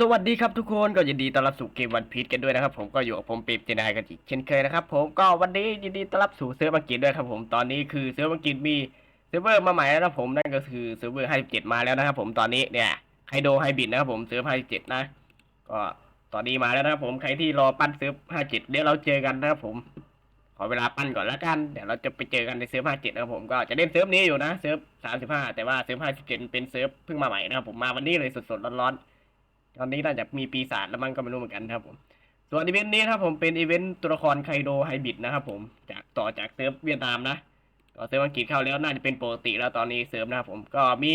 สวัสดีครับทุกคนก็ยินดีต้อนรับสู่เกมวันพีชกันด้วยนะครับ ผมก็อยู่กับผมปรมเจนายกันอีกเช่นเคยนะครับผมก็วันนี้ยินดีต้อนรับสู่เซิร์ฟอังกฤษด้วยครับผมตอนนี้คือเซิร์ฟอังกฤษมีเซิร์ฟเวอร์มาใหม่แล้วนะผมนั่นก็คือเซิร์ฟเวอร์57มาแล้วนะครับผมตอนนี้เนี่ยไฮโดไฮบิดนะครับผมเซิร์ฟ57นะ ก็ตอนนี้มาแล้วนะครับผมใครที่รอปั้นเซิร์ฟ57เดี๋ยวเราเจอกันนะครับผมขอเวลาปั้นก่อนล้วกันเดี๋ยวเราจะไปเจอกันในเซิร์ฟ57นะครับผมก็จะเล่นเซิร์ฟนี้อยู่นะเซิร์ฟ35แต่ว่าเซิร์ฟ57เป็นเซิร์ฟเพิ่งมาใหม่นะครับผมมาวันนี้เลยสดๆร้อนๆ ตอนนี้น่าจะมีปีศาจแล้วมันก็ไม่รู้เหมือนกันครับผมส่วนอีเวนต์นี้ครับผมเป็นอีเวนต์ตัวละครไคโดไฮบิดนะครับผมจากต่อจากเซิร์ฟเวียดนามนะต่อเซิร์ฟอังกฤษเข้าแล้วน่าจะเป็นปกติแล้วตอนนี้เซิร์ฟนะครับผมก็มี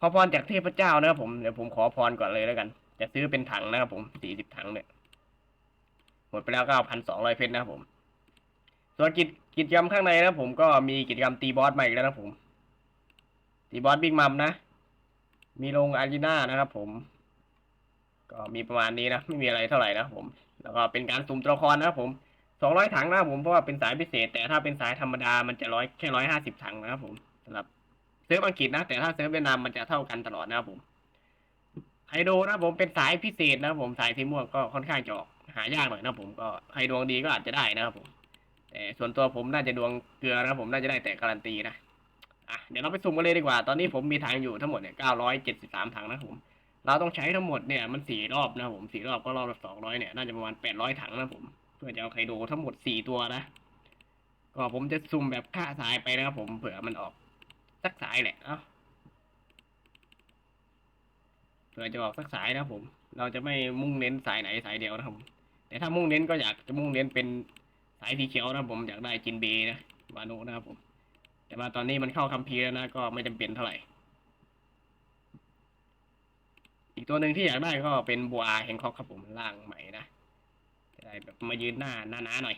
ขอพรจากเทพเจ้านะครับผมเดี๋ยวผมขอพรก่อนเลยแล้วกัน จะซื้อเป็นถังนะครับผมสี่สิบถังเนี่ยหมดไปแล้วเก้าพันสองร้อยเพชรนะครับผม ส่วนกิจกิจกรรมข้างในนะผมก็มีกิจกรรมตีบอสมาอีกแล้วนะครับผมตีบอสบิ๊กมัมนะ มีลงอารีนานะครับผม ก็มีประมาณนี้นะไม่มีอะไรเท่าไหร่นะผม แล้วก็เป็นการสุ่มตัวละครนะครับผมสองร้อยถังนะครับผมเพราะว่าเป็นสายพิเศษ แต่ถ้าเป็นสายธรรมดามันจะร้อยแค่ร้อยห้าสิบถังนะครับผมสำหรับเซิร์ฟอังกฤษนะ แต่ถ้าเซิร์ฟเวียดนามมันจะเท่ากันตลอดนะครับผมไฮโดนะผมเป็นสายพิเศษนะครับผมสายสีม่วงก็ค่อนข้างจะออกหายากหน่อยนะผมก็ใครดวงดีก็อาจจะได้นะครับผมแต่ส่วนตัวผมน่าจะดวงเกลือนะครับผมน่าจะได้แต่การันตีนะอะเดี๋ยวเราไปสุ่มกันเลยดีกว่า ตอนนี้ผมมีถังอยู่ทั้งหมดเนี่ยเก้าร้อยเจ็ดสิบสามถังนะครับผม เราต้องใช้ทั้งหมดเนี่ยมันสี่รอบนะผมสี่รอบก็รอบละสองร้อยเนี่ยน่าจะประมาณแปดร้อยถังนะผมเพื่อจะเอาไคโดทั้งหมดสี่ตัวนะก็ผมจะสุ่มแบบค่าสายไปนะครับผมเผื่อมันออกสักสายแหละเอ้าเผื่อจะออกสักสายนะผม เราจะไม่มุ่งเน้นสายไหนสายเดียวนะครับผมแต่ถ้ามุ่งเน้นก็อยากจะมุ่งเน้นเป็นสายสีเขียวนะผมอยากได้จินเบนะวานะนะครับผม แต่ว่าตอนนี้มันเข้าคัมภีร์แล้วนะก็ไม่จำเป็นเท่าไหร่ อีกตัวหนึ่งที่อยากได้ก็เป็นบัวแฮงคอกครับผมล่างใหม่นะจะได้แบบมายืนหน้าหน้าๆหน่อย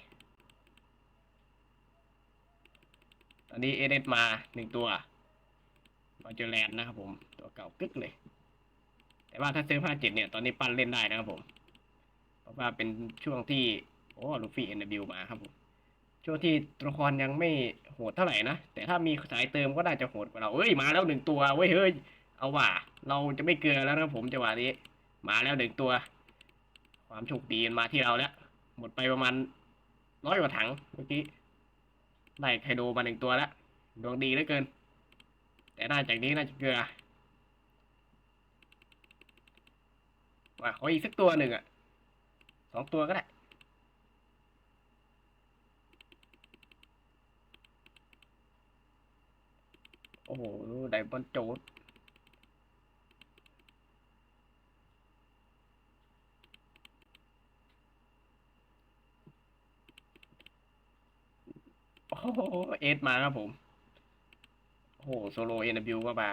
ตอนนี้เอเดมาหนึ่งตัวมาเจอแลนนะครับผม ตัวเก่ากึกเลย แต่ว่าถ้าซื้อผ้าเจ็ดเนี่ย ตอนนี้ปั้นเล่นได้นะครับผม เพราะว่าเป็นช่วงที่โอ้ลูฟี่เอ็นบิวมาครับผมช่วงที่ตัวละครยังไม่โหดเท่าไหร่นะ แต่ถ้ามีสายเติมก็น่าจะโหดกว่าเราเอ้ยมาแล้วหนึ่งตัวเว้ยเฮ้ย เอาว่า เราจะไม่เกลือแล้วนะผมจังหวะนี้ มาแล้วหนึ่งตัว ความโชคดีมาที่เราแล้ว หมดไปประมาณร้อยกว่าถังเมื่อกี้ได้ไคโดมาหนึ่งตัวแล้วดวงดีเหลือเกิน แต่น่าจากนี้น่าจะเกลือว่าขออีกสักตัวหนึ่งอะสองตัวก็ได้โอ้โหไดบอนโจดโอ้โห เอสมาครับผม โอ้โหโซโลเอ็นบิวก็มา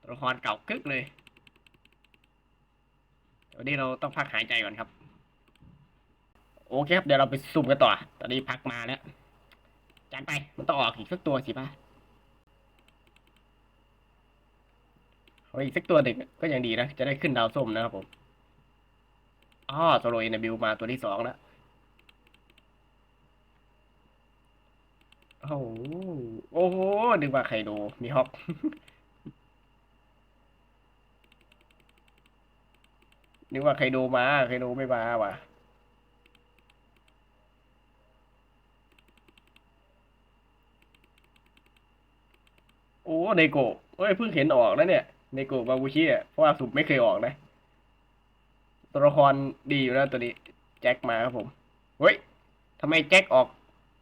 ตัวละครเก่ากึกเลยวันนี้เราต้องพักหายใจก่อนครับ โอเคครับ เดี๋ยวเราไปซุ่มกันต่อ ตอนนี้พักมาแล้วจัดไป มันต้องออกอีกสักตัวสิป่ะเอาอีกสักตัวหนึ่งก็ยังดีนะ จะได้ขึ้นดาวส้มนะครับผมอ๋อโซโลเอ็นบิวมาตัวที่สองแล้ว โอ้โหโอ้โหนึกว่าไคโดมีฮอกนึกว่าไคโดมาไคโดไม่มาว่ะโอ้เนโกะเอ้ยเพิ่งเห็นออกนะเนี่ยเนโกะบาบูชิอะเพราะว่าสุบไม่เคยออกนะ ตัวละครดีอยู่นะตัวนี้ แจ็คมาครับผมเฮ้ยทำไมแจ็คออก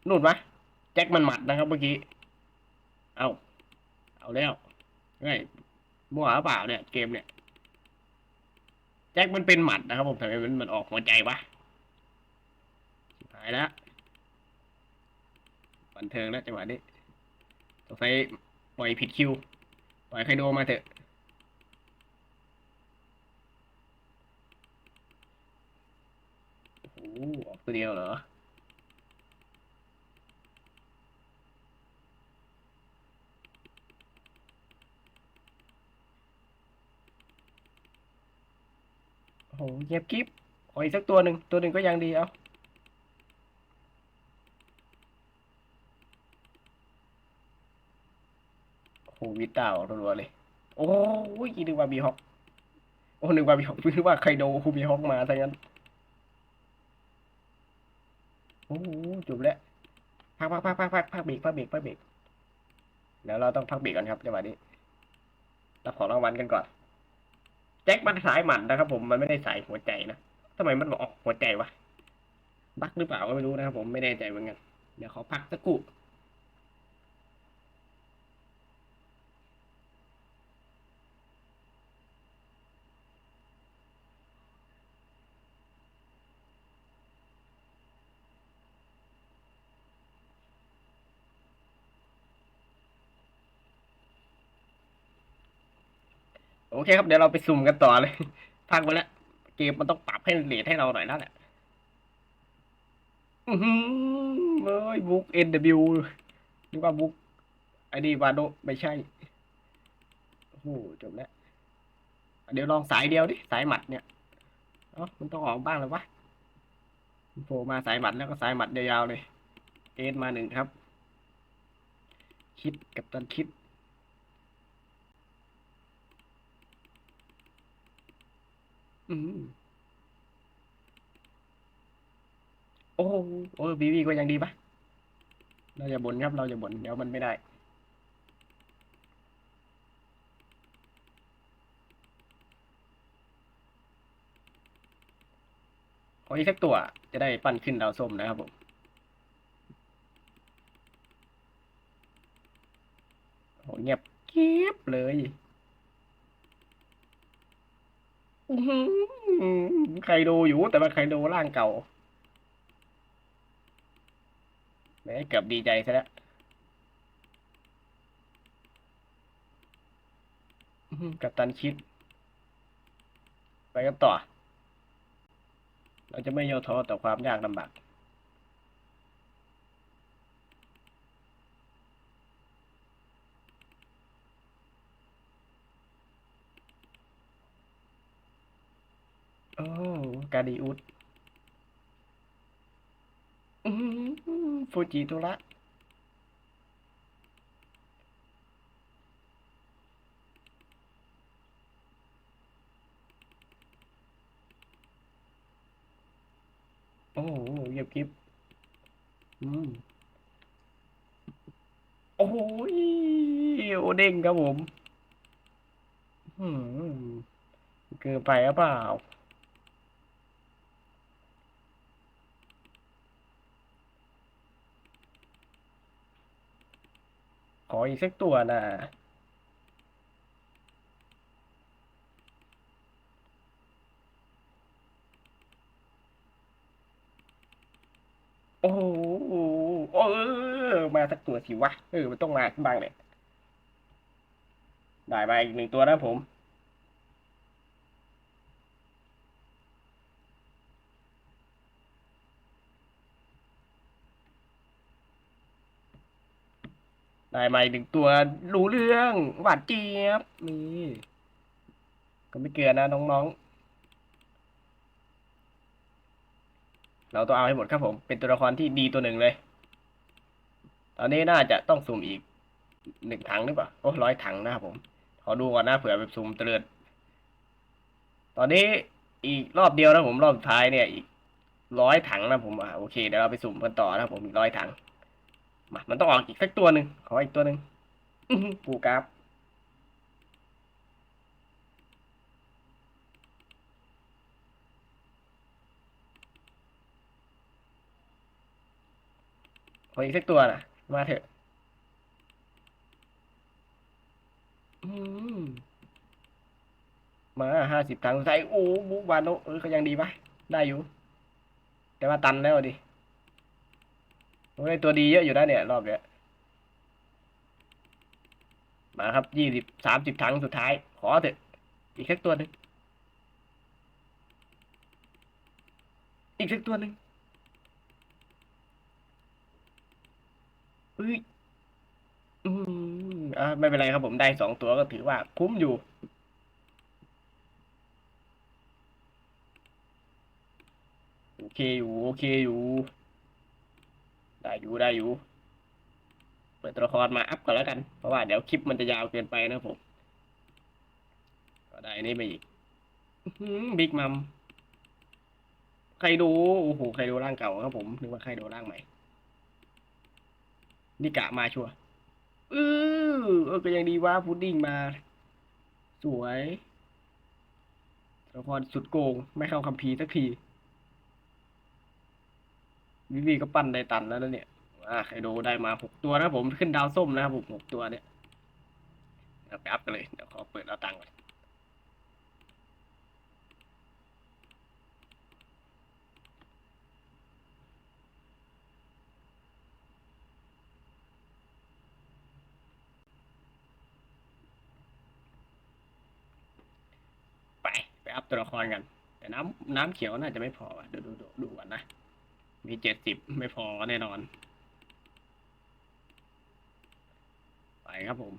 นู่นวะ แจ็คมันหมัดนะครับเมื่อกี้ เอา เอาแล้วเฮ้ยมั่วหรือเปล่าเนี่ย เกมเนี่ย แจ็คมันเป็นหมัดนะครับผมทำไมมันมันออกหัวใจวะหายแล้วบันเทิงแล้วจังหวะนี้สงสัยปล่อยผิดคิว ปล่อยไคโดมาเถอะโอ้โหออกตัวเดียวเหรอ โอ้โห เงียบกิ๊บขออีกสักตัวหนึ่งตัวหนึ่งก็ยังดีเอาโอ้โหวิตาออกรัวๆเลย โอ้ยคิดดูว่ามีฮอกโอ้นึกว่ามีฮอกนึกว่าไคโดคูมีฮอกมาซะงั้นโอ้โหจบแล้วพักพักพักพักพักพักเบรกพักเบรกพักเบรกเดี๋ยวเราต้องพักเบรกก่อนครับจังหวะนี้รับของรางวัลกันก่อน แจ็คมันสายหมันนะครับ ผมมันไม่ได้สายหัวใจนะทำไมมันบอกออกหัวใจวะบักหรือเปล่าก็ไม่รู้นะครับผมไม่แน่ใจเหมือนกันเดี๋ยวขอพักสักครู่ โอเคครับเดี๋ยวเราไปซุ่มกันต่อเลยพักไปแล้วเกมมันต้องปรับให้เรทให้เราหน่อยแล้วแหละอือหือเอ้ยบุ๊ก NW นึกว่าบุ๊กไอ้นี่วาโดไม่ใช่โอ้โหจบแล้ว เดี๋ยวลองสายเดียวดิสายหมัดเนี่ยเอ้ามันต้องออกบ้างแล้ววะโผล่มาสายหมัดแล้วก็สายหมัดยาวๆเลย เอสมาหนึ่งครับ คิดกับตันคิด อืม โอ้โหโอ้บีบีก็ยังดีปะเราอย่าบ่นครับ เราอย่าบ่นเดี๋ยวมันไม่ได้ขออีกสักตัวจะได้ปั้นขึ้นดาวส้มนะครับผมโหเงียบเก็บเลยอื้อหือ ใครดูอยู่แต่ว่าใครดูร่างเก่าแหม่เกือบดีใจซะแล้วกับตันคิด ไปกันต่อ เราจะไม่ย่อท้อต่อความยากลำบาก อ้กาดิอุสฟูจิโทระโอ้โหเยียบกริบอืม โอ้ยโอเด้งครับผม อืม เกินไปหรือเปล่า ขออีกสักตัวนะโอ้โหเออมาสักตัวสิวะ เออ มันต้องมาบ้างเนี่ย ได้มาอีกหนึ่งตัวนะผม ได้มาอีกหนึ่งตัวรู้เรื่องหวานเจี๊ยบนี่ก็ไม่เกินนะน้องๆ เราต้องเอาให้หมดครับผม เป็นตัวละครที่ดีตัวหนึ่งเลย ตอนนี้น่าจะต้องสุ่มอีกหนึ่งถังหรือเปล่า โอ้ร้อยถังนะครับผม ขอดูก่อนนะเผื่อแบบสุ่มเตลิดตอนนี้อีกรอบเดียวนะผมรอบสุดท้ายเนี่ยอีกร้อยถังนะผมอะโอเคเดี๋ยวเราไปสุ่มกันต่อนะผมอีกร้อยถัง มันต้องออกอีกสักตัวหนึ่งขออีกตัวหนึ่งอื้อหือปูกราฟขออีกสักตัวนะมาเถอะมาห้าสิบถังใส่โอ้บุวานโนเออก็ยังดีปะได้อยู่ แต่ว่าตันแล้วดิ โอ้ยตัวดีเยอะอยู่นะเนี่ยรอบเนี้ยมาครับยี่สิบสามสิบถังสุดท้าย ขอเถอะ อีกสักตัวหนึ่งอีกสักตัวหนึ่งเอ้ยอืมอ่าไม่เป็นไรครับผมได้สองตัวก็ถือว่าคุ้มอยู่ โอเคอยู่ โอเคอยู่ ได้อยู่ได้อยู่ เปิดตัวละครมาอัพก่อนแล้วกัน เพราะว่าเดี๋ยวคลิปมันจะยาวเกินไปนะผมก็ได้อันนี่มาอีกบิ๊กมัมใครดูโอ้โหใครดูร่างเก่าครับผมนึกว่าใครดูร่างใหม่นี่กะมาชัวร์เออเออก็ยังดีว่าพุดดิ้งมา สวยละครสุดโกง ไม่เข้าคัมภีร์สักที วิวีก็ปั้นได้ตันแล้วนะเนี่ย อ่าไคโดได้มาหกตัวนะผมขึ้นดาวส้มนะครับผมหกตัวเนี่ยเดี๋ยวไปอัพกันเลย เดี๋ยวขอเปิดเอาตังค์ก่อนไป ไปอัพตัวละครกัน แต่น้ำน้ำเขียวน่าจะไม่พอว่ะดี๋ยวดูดูดูก่อนนะ มีเจ็ดสิบไม่พอแน่นอน ไปครับผม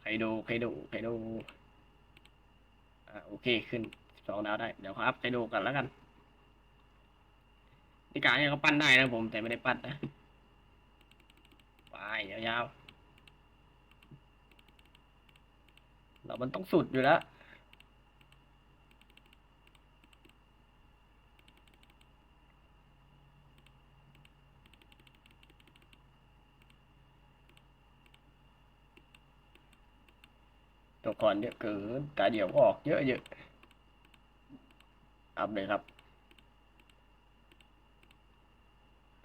ใครดูใครดูใครดูอ่าโอเคขึ้นสองดาวได้ เดี๋ยวครับใครดูกันแล้วกันนี่การเนี่ยเขาปั้นได้นะผม แต่ไม่ได้ปั้นนะ ไปยาวๆเรามันต้องสุดอยู่แล้ว ตัวก่อนเยอะเกินตาเดียวก็ออกเยอะเยอะอัพเลยครับ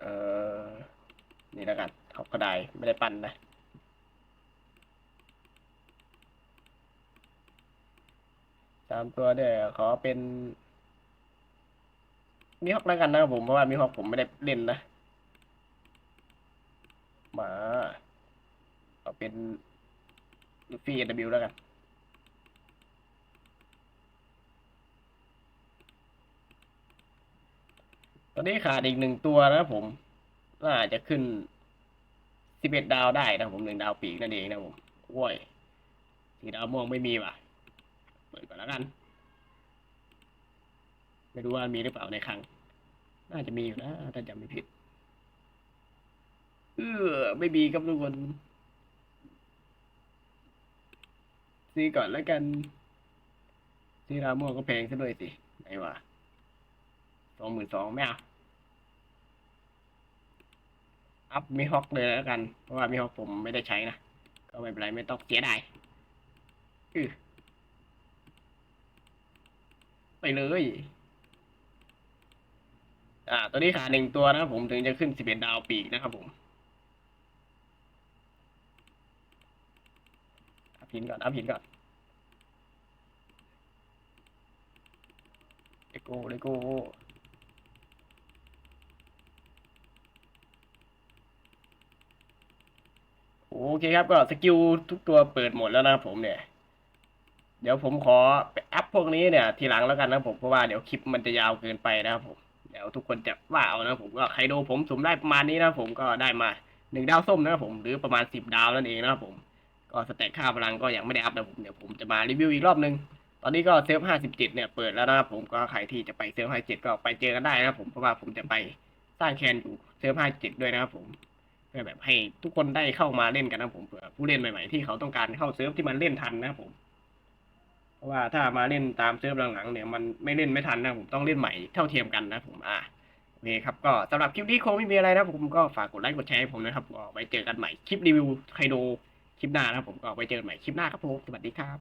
เออนี่แล้วกันเขาก็ได้ไม่ได้ปั้นนะสามตัวเดี๋ยวขอเป็นมีฮอกแล้วกันนะครับผมเพราะว่ามีฮอกผมไม่ได้เล่นนะมาเอาเป็นฟี่เอ็นวแล้วกัน ตอนนี้ขาดอีกหนึ่งตัวนะผมน่าจะขึ้นสิบเอ็ดดาวได้นะผมหนึ่งดาวปีกนั่นเองนะผมโว้ยสีดาวม่วงไม่มีว่ะ เปิดก่อนแล้วกัน ไม่รู้ว่ามีหรือเปล่าในครั้ง น่าจะมีอยู่นะถ้าจำไม่ผิด เออไม่มีครับทุกคนซื้อก่อนแล้วกันซื้อดาวม่วงก็แพงซะด้วยสิไหนวะ สองหมื่นสองไม่เอาอัพมีฮอกเลยแล้วกัน เพราะว่ามีฮอกผมไม่ได้ใช้นะ ก็ไม่เป็นไรไม่ต้องเสียดายอือไปเลย อ่า ตัวนี้ขาหนึ่งตัวนะครับผมถึงจะขึ้นสิบเอ็ดดาวปีกนะครับผมอัพหินก่อนอัพหินก่อนเลโก้เลโก้ โอเคครับก็สกิลทุกตัวเปิดหมดแล้วนะครับผมเนี่ย เดี๋ยวผมขอไปอัพพวกนี้เนี่ย ทีหลังแล้วกันนะผมเพราะว่าเดี๋ยวคลิปมันจะยาวเกินไปนะครับผมเดี๋ยวทุกคนจะว่าเอานะผมก็ใครดูผมสุ่มได้ประมาณนี้นะผมก็ได้มาหนึ่งดาวส้มนะครับผมหรือประมาณสิบดาวนั่นเองนะครับผมก็สแต็กค่าพลังก็ยังไม่ได้อัพนะผมเดี๋ยวผมจะมารีวิวอีกรอบนึงตอนนี้ก็เซิร์ฟห้าสิบเจ็ดเนี่ยเปิดแล้วนะครับผมก็ใครที่จะไปเซิร์ฟห้าเจ็ดก็ไปเจอกันได้นะครับผมเพราะว่าผมจะไปสร้างแคนอยู่เซิร์ฟห้าเจ็ดด้วยนะครับผม เพื่อแบบให้ทุกคนได้เข้ามาเล่นกันนะผมเผื่อผู้เล่นใหม่ๆที่เขาต้องการเข้าเซิร์ฟที่มันเล่นทันนะผม เพราะว่าถ้ามาเล่นตามเซิร์ฟหลังๆเนี่ยมันไม่เล่นไม่ทันนะผมต้องเล่นใหม่เท่าเทียมกันนะผมอ่าโอเคครับก็สำหรับคลิปนี้คงไม่มีอะไรนะผมก็ฝากกดไลค์กดแชร์ให้ผมนะครับก็ไว้เจอกันใหม่คลิปรีวิวไคโดคลิปหน้านะผมก็ไว้เจอกันใหม่คลิปหน้าครับผมสวัสดีครับ